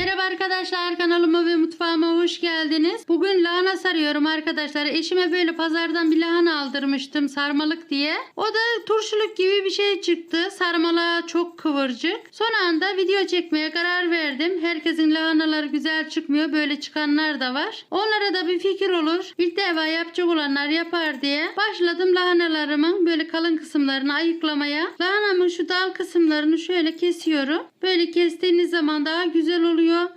Merhaba arkadaşlar kanalıma ve mutfağıma hoş geldiniz. Bugün lahana sarıyorum arkadaşlar. Eşime böyle pazardan bir lahana aldırmıştım sarmalık diye. O da turşuluk gibi bir şey çıktı. Sarmalığa çok kıvırcık. Son anda video çekmeye karar verdim. Herkesin lahanaları güzel çıkmıyor. Böyle çıkanlar da var. Onlara da bir fikir olur. İlk defa yapacak olanlar yapar diye. Başladım lahanalarımın böyle kalın kısımlarını ayıklamaya. Lahanamın şu dal kısımlarını şöyle kesiyorum. Böyle kestiğiniz zaman daha güzel oluyor.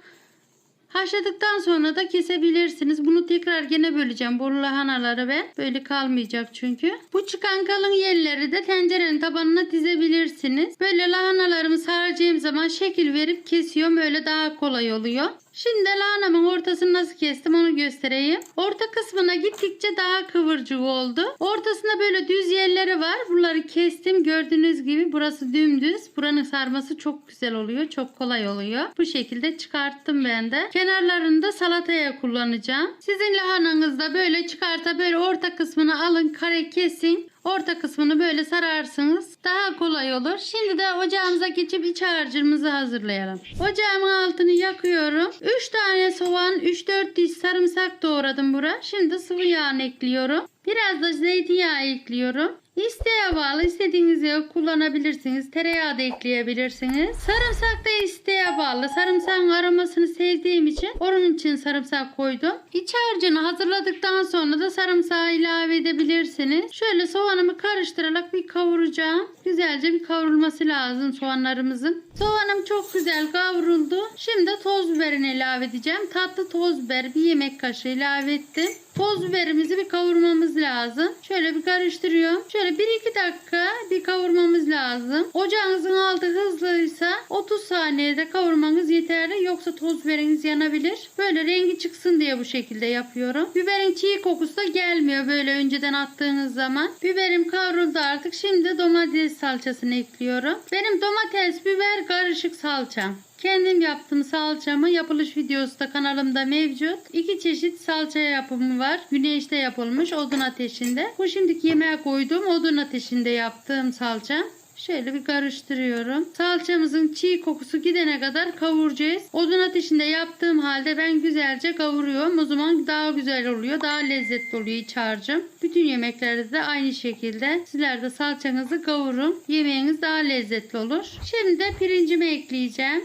Haşladıktan sonra da kesebilirsiniz. Bunu tekrar gene böleceğim. Bu lahanaları ben. Böyle kalmayacak çünkü. Bu çıkan kalın yerleri de tencerenin tabanına dizebilirsiniz. Böyle lahanalarımı saracağım zaman şekil verip kesiyorum. Öyle daha kolay oluyor. Şimdi lahanamın ortasını nasıl kestim onu göstereyim. Orta kısmına gittikçe daha kıvırcık oldu. Ortasında böyle düz yerleri var. Bunları kestim. Gördüğünüz gibi burası dümdüz. Buranın sarması çok güzel oluyor. Çok kolay oluyor. Bu şekilde çıkarttım ben de. Kenarlarını da salataya kullanacağım. Sizin lahananızda böyle çıkarta böyle orta kısmını alın kare kesin. Orta kısmını böyle sararsınız. Daha kolay olur. Şimdi de ocağımıza geçip iç harcımızı hazırlayalım. Ocağımın altını yakıyorum. 3 tane soğan, 3-4 diş sarımsak doğradım bura. Şimdi sıvı yağını ekliyorum. Biraz da zeytinyağı ekliyorum. İsteğe bağlı istediğiniz kullanabilirsiniz. Tereyağı da ekleyebilirsiniz. Sarımsak da isteğe bağlı. Sarımsağın aromasını sevdiğim için onun için sarımsak koydum. İç harcını hazırladıktan sonra da sarımsağı ilave edebilirsiniz. Şöyle soğanımı karıştırarak bir kavuracağım. Güzelce bir kavrulması lazım soğanlarımızın. Soğanım çok güzel kavruldu. Şimdi toz biberini ilave edeceğim. Tatlı toz biber bir yemek kaşığı ilave ettim. Toz biberimizi bir kavurmamız lazım. Şöyle bir karıştırıyorum. Şöyle 1-2 dakika bir kavurmamız lazım. Ocağınızın altı hızlıysa 30 saniyede kavurmanız yeterli. Yoksa toz biberiniz yanabilir. Böyle rengi çıksın diye bu şekilde yapıyorum. Biberin çiğ kokusu da gelmiyor böyle önceden attığınız zaman. Biberim kavruldu artık. Şimdi domates salçasını ekliyorum. Benim domates, biber, karışık salçam. Kendim yaptım salçamı. Yapılış videosu da kanalımda mevcut. İki çeşit salça yapımı var. Güneşte yapılmış odun ateşinde. Bu şimdiki yemeğe koyduğum odun ateşinde yaptığım salça. Şöyle bir karıştırıyorum. Salçamızın çiğ kokusu gidene kadar kavuracağız. Odun ateşinde yaptığım halde ben güzelce kavuruyorum. O zaman daha güzel oluyor. Daha lezzetli oluyor iç harcım. Bütün yemeklerde de aynı şekilde. Sizler de salçanızı kavurun. Yemeğiniz daha lezzetli olur. Şimdi de pirincimi ekleyeceğim.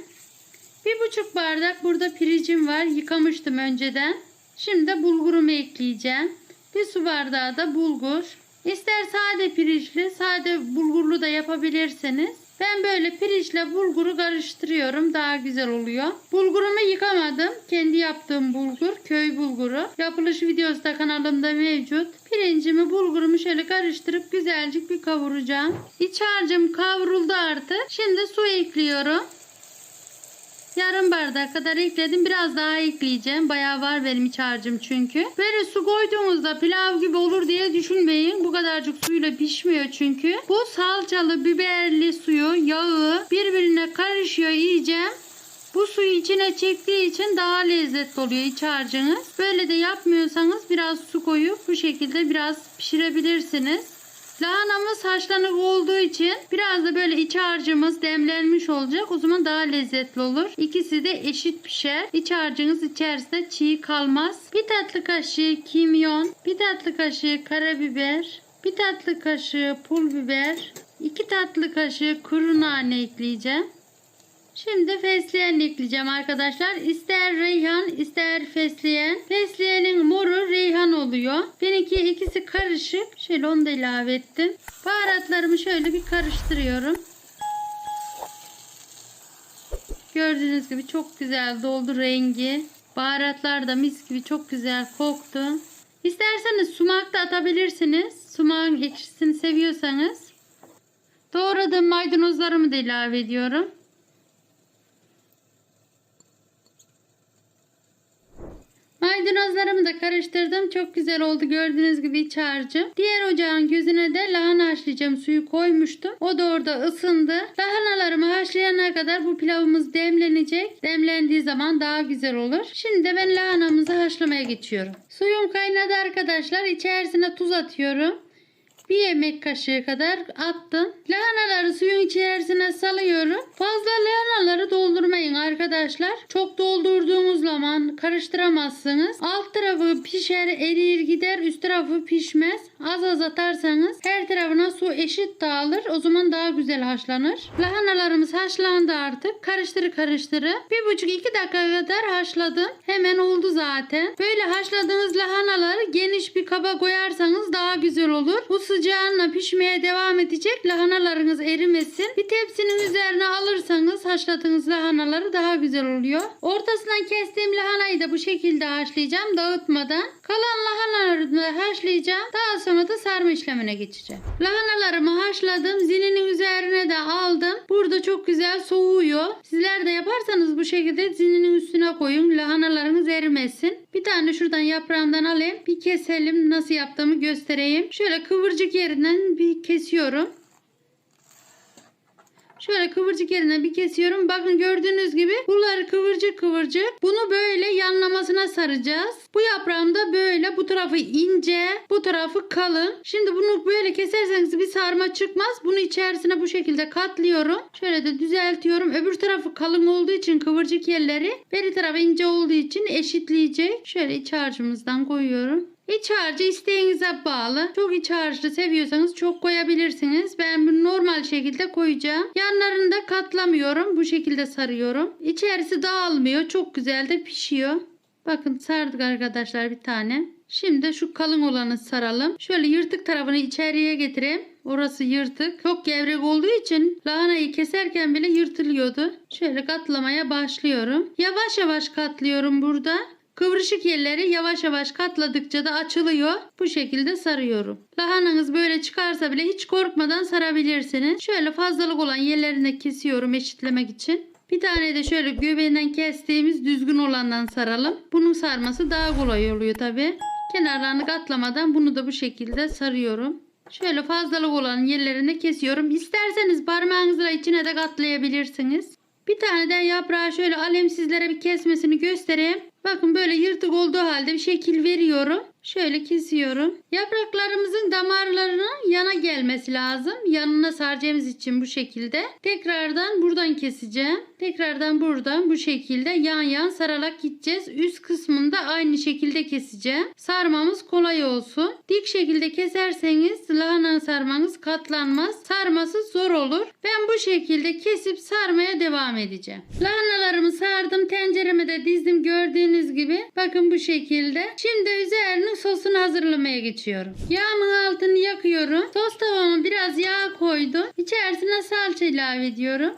Bir buçuk bardak burada pirincim var. Yıkamıştım önceden. Şimdi de bulgurumu ekleyeceğim. Bir su bardağı da bulgur. İster sade pirinçli, sade bulgurlu da yapabilirsiniz. Ben böyle pirinçle bulguru karıştırıyorum. Daha güzel oluyor. Bulgurumu yıkamadım. Kendi yaptığım bulgur. Köy bulguru. Yapılış videosu da kanalımda mevcut. Pirincimi bulgurumu şöyle karıştırıp güzelcik bir kavuracağım. İç harcım kavruldu artık. Şimdi su ekliyorum. Yarım bardak kadar ekledim. Biraz daha ekleyeceğim. Bayağı var benim iç harcım çünkü. Böyle su koyduğumuzda pilav gibi olur diye düşünmeyin. Bu kadarcık suyla pişmiyor çünkü. Bu salçalı biberli suyu, yağı birbirine karışıyor iyice. Bu suyu içine çektiği için daha lezzetli oluyor iç harcınız. Böyle de yapmıyorsanız biraz su koyup bu şekilde biraz pişirebilirsiniz. Lahanamız haşlanık olduğu için biraz da böyle iç harcımız demlenmiş olacak. O zaman daha lezzetli olur. İkisi de eşit pişer. İç harcınız içerisinde çiğ kalmaz. Bir tatlı kaşığı kimyon, bir tatlı kaşığı karabiber, bir tatlı kaşığı pul biber, iki tatlı kaşığı kuru nane ekleyeceğim. Şimdi fesleğen ekleyeceğim arkadaşlar. İster reyhan ister fesleğen. Fesleğenin moru reyhan oluyor. Benimki ikisi karışık. Şöyle onu da ilave ettim. Baharatlarımı şöyle bir karıştırıyorum. Gördüğünüz gibi çok güzel doldu rengi. Baharatlar da mis gibi çok güzel koktu. İsterseniz sumak da atabilirsiniz. Sumağın ekşisini seviyorsanız. Doğradığım maydanozlarımı da ilave ediyorum. Maydanozlarımı da karıştırdım. Çok güzel oldu gördüğünüz gibi iç harcı. Diğer ocağın gözüne de lahana haşlayacağım suyu koymuştum. O da orada ısındı. Lahanalarımı haşlayana kadar bu pilavımız demlenecek. Demlendiği zaman daha güzel olur. Şimdi de ben lahanamızı haşlamaya geçiyorum. Suyum kaynadı arkadaşlar. İçerisine tuz atıyorum. Bir yemek kaşığı kadar attım. Lahanaları suyun içerisine salıyorum. Fazla arkadaşlar. Çok doldur atamazsınız. Alt tarafı pişer erir gider üst tarafı pişmez. Az az atarsanız her tarafına su eşit dağılır. O zaman daha güzel haşlanır. Lahanalarımız haşlandı artık. Karıştırı karıştırı. Bir buçuk iki dakika kadar haşladım. Hemen oldu zaten. Böyle haşladığınız lahanaları geniş bir kaba koyarsanız daha güzel olur. Bu sıcağınla pişmeye devam edecek. Lahanalarınız erimesin. Bir tepsinin üzerine alırsanız haşladığınız lahanaları daha güzel oluyor. Ortasından kestiğim lahanayı da bu şekilde haşlayacağım dağıtmadan. Kalan lahanaları da haşlayacağım. Daha sonra da sarma işlemine geçeceğim. Lahanalarımı haşladım. Zininin üzerine de aldım. Burada çok güzel soğuyor. Sizler de yaparsanız bu şekilde zininin üstüne koyun. Lahanalarınız erimesin. Bir tane şuradan yaprağından alayım. Bir keselim. Nasıl yaptığımı göstereyim. Şöyle kıvırcık yerinden bir kesiyorum. Şöyle kıvırcık yerine bir kesiyorum. Bakın gördüğünüz gibi bunları kıvırcık kıvırcık. Bunu böyle yanlamasına saracağız. Bu yaprağım da böyle bu tarafı ince, bu tarafı kalın. Şimdi bunu böyle keserseniz bir sarma çıkmaz. Bunu içerisine bu şekilde katlıyorum. Şöyle de düzeltiyorum. Öbür tarafı kalın olduğu için kıvırcık yerleri, beri tarafı ince olduğu için eşitleyecek. Şöyle iç harcımızdan koyuyorum. İç harcı isteğinize bağlı. Çok iç harçlı seviyorsanız çok koyabilirsiniz. Ben bunu normal şekilde koyacağım. Yanlarını da katlamıyorum. Bu şekilde sarıyorum. İçerisi dağılmıyor. Çok güzel de pişiyor. Bakın sardık arkadaşlar bir tane. Şimdi şu kalın olanı saralım. Şöyle yırtık tarafını içeriye getireyim. Orası yırtık. Çok gevrek olduğu için lahanayı keserken bile yırtılıyordu. Şöyle katlamaya başlıyorum. Yavaş yavaş katlıyorum burada. Kıvrışık yerleri yavaş yavaş katladıkça da açılıyor. Bu şekilde sarıyorum. Lahananız böyle çıkarsa bile hiç korkmadan sarabilirsiniz. Şöyle fazlalık olan yerlerine kesiyorum eşitlemek için. Bir tane de şöyle göbeğinden kestiğimiz düzgün olandan saralım. Bunun sarması daha kolay oluyor tabi. Kenarlarını katlamadan bunu da bu şekilde sarıyorum. Şöyle fazlalık olan yerlerine kesiyorum. İsterseniz parmağınızla içine de katlayabilirsiniz. Bir tane de yaprağı şöyle alem sizlere bir kesmesini göstereyim. Bakın böyle yırtık olduğu halde bir şekil veriyorum. Şöyle kesiyorum. Yapraklarımızın damarlarının yana gelmesi lazım. Yanına saracağımız için bu şekilde. Tekrardan buradan keseceğim. Tekrardan buradan bu şekilde yan yan sararak gideceğiz. Üst kısmında aynı şekilde keseceğim. Sarmamız kolay olsun. Dik şekilde keserseniz lahana sarmanız katlanmaz. Sarması zor olur. Ben bu şekilde kesip sarmaya devam edeceğim. Lahanalarımı sardım. Tencereme de dizdim gördüğünüz gibi. Bakın bu şekilde. Şimdi üzerine sosunu hazırlamaya geçiyorum. Yağımın altını yakıyorum. Sos tavama biraz yağ koydum. İçerisine salça ilave ediyorum.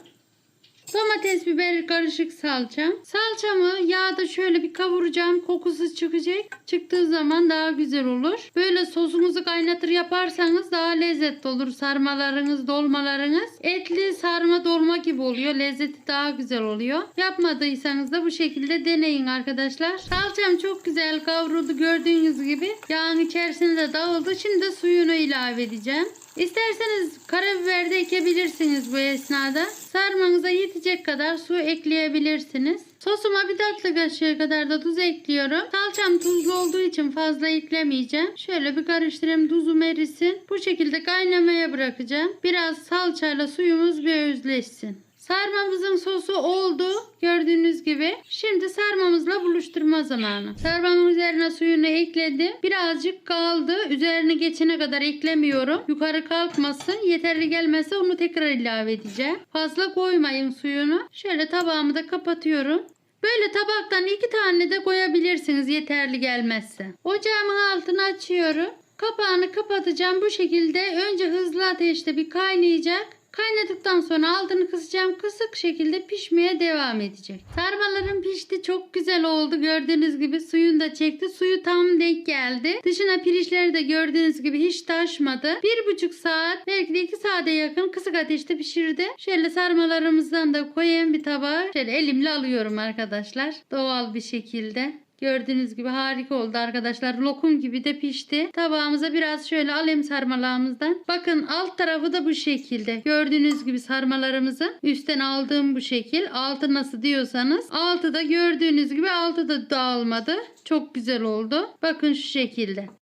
Domates, biber karışık salçam. Salçamı yağda şöyle bir kavuracağım. Kokusu çıkacak. Çıktığı zaman daha güzel olur. Böyle sosunuzu kaynatır yaparsanız daha lezzetli olur. Sarmalarınız, dolmalarınız. Etli sarma dolma gibi oluyor. Lezzeti daha güzel oluyor. Yapmadıysanız da bu şekilde deneyin arkadaşlar. Salçam çok güzel kavruldu gördüğünüz gibi. Yağın içerisine de dağıldı. Şimdi suyunu ilave edeceğim. İsterseniz karabiber de ekebilirsiniz bu esnada. Sarmanıza yetecek kadar su ekleyebilirsiniz. Sosuma bir tatlı kaşığı kadar da tuz ekliyorum. Salçam tuzlu olduğu için fazla eklemeyeceğim. Şöyle bir karıştırayım tuzum erisin. Bu şekilde kaynamaya bırakacağım. Biraz salçayla suyumuz bir özleşsin. Sarmamızın sosu oldu. Gördüğünüz gibi. Şimdi sarmamızla buluşturma zamanı. Sarmamın üzerine suyunu ekledim. Birazcık kaldı. Üzerine geçene kadar eklemiyorum. Yukarı kalkmasın. Yeterli gelmezse onu tekrar ilave edeceğim. Fazla koymayın suyunu. Şöyle tabağımı da kapatıyorum. Böyle tabaktan iki tane de koyabilirsiniz yeterli gelmezse. Ocağımın altını açıyorum. Kapağını kapatacağım bu şekilde. Önce hızlı ateşte bir kaynayacak. Kaynadıktan sonra altını kısacağım. Kısık şekilde pişmeye devam edecek. Sarmalarım pişti. Çok güzel oldu. Gördüğünüz gibi suyunu da çekti. Suyu tam denk geldi. Dışına pirinçleri de gördüğünüz gibi hiç taşmadı. Bir buçuk saat belki de iki saate yakın kısık ateşte pişirdi. Şöyle sarmalarımızdan da koyayım bir tabağa. Şöyle elimle alıyorum arkadaşlar. Doğal bir şekilde. Gördüğünüz gibi harika oldu arkadaşlar. Lokum gibi de pişti. Tabağımıza biraz şöyle alayım sarmalarımızdan. Bakın alt tarafı da bu şekilde. Gördüğünüz gibi sarmalarımızı üstten aldığım bu şekil. Altı nasıl diyorsanız. Altı da gördüğünüz gibi altı da dağılmadı. Çok güzel oldu. Bakın şu şekilde.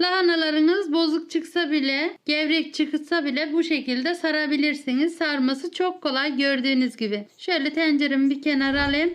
Lahanalarınız bozuk çıksa bile, gevrek çıksa bile bu şekilde sarabilirsiniz. Sarması çok kolay gördüğünüz gibi. Şöyle tenceremi bir kenara alayım.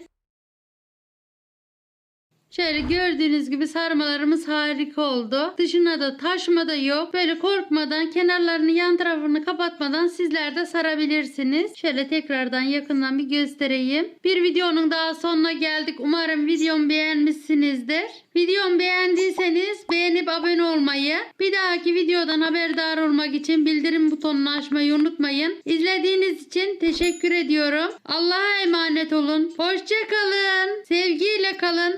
Şöyle gördüğünüz gibi sarmalarımız harika oldu. Dışına da taşma da yok. Böyle korkmadan kenarlarını yan tarafını kapatmadan sizler de sarabilirsiniz. Şöyle tekrardan yakından bir göstereyim. Bir videonun daha sonuna geldik. Umarım videomu beğenmişsinizdir. Videomu beğendiyseniz beğenip abone olmayı, bir dahaki videodan haberdar olmak için bildirim butonunu açmayı unutmayın. İzlediğiniz için teşekkür ediyorum. Allah'a emanet olun. Hoşça kalın. Sevgiyle kalın.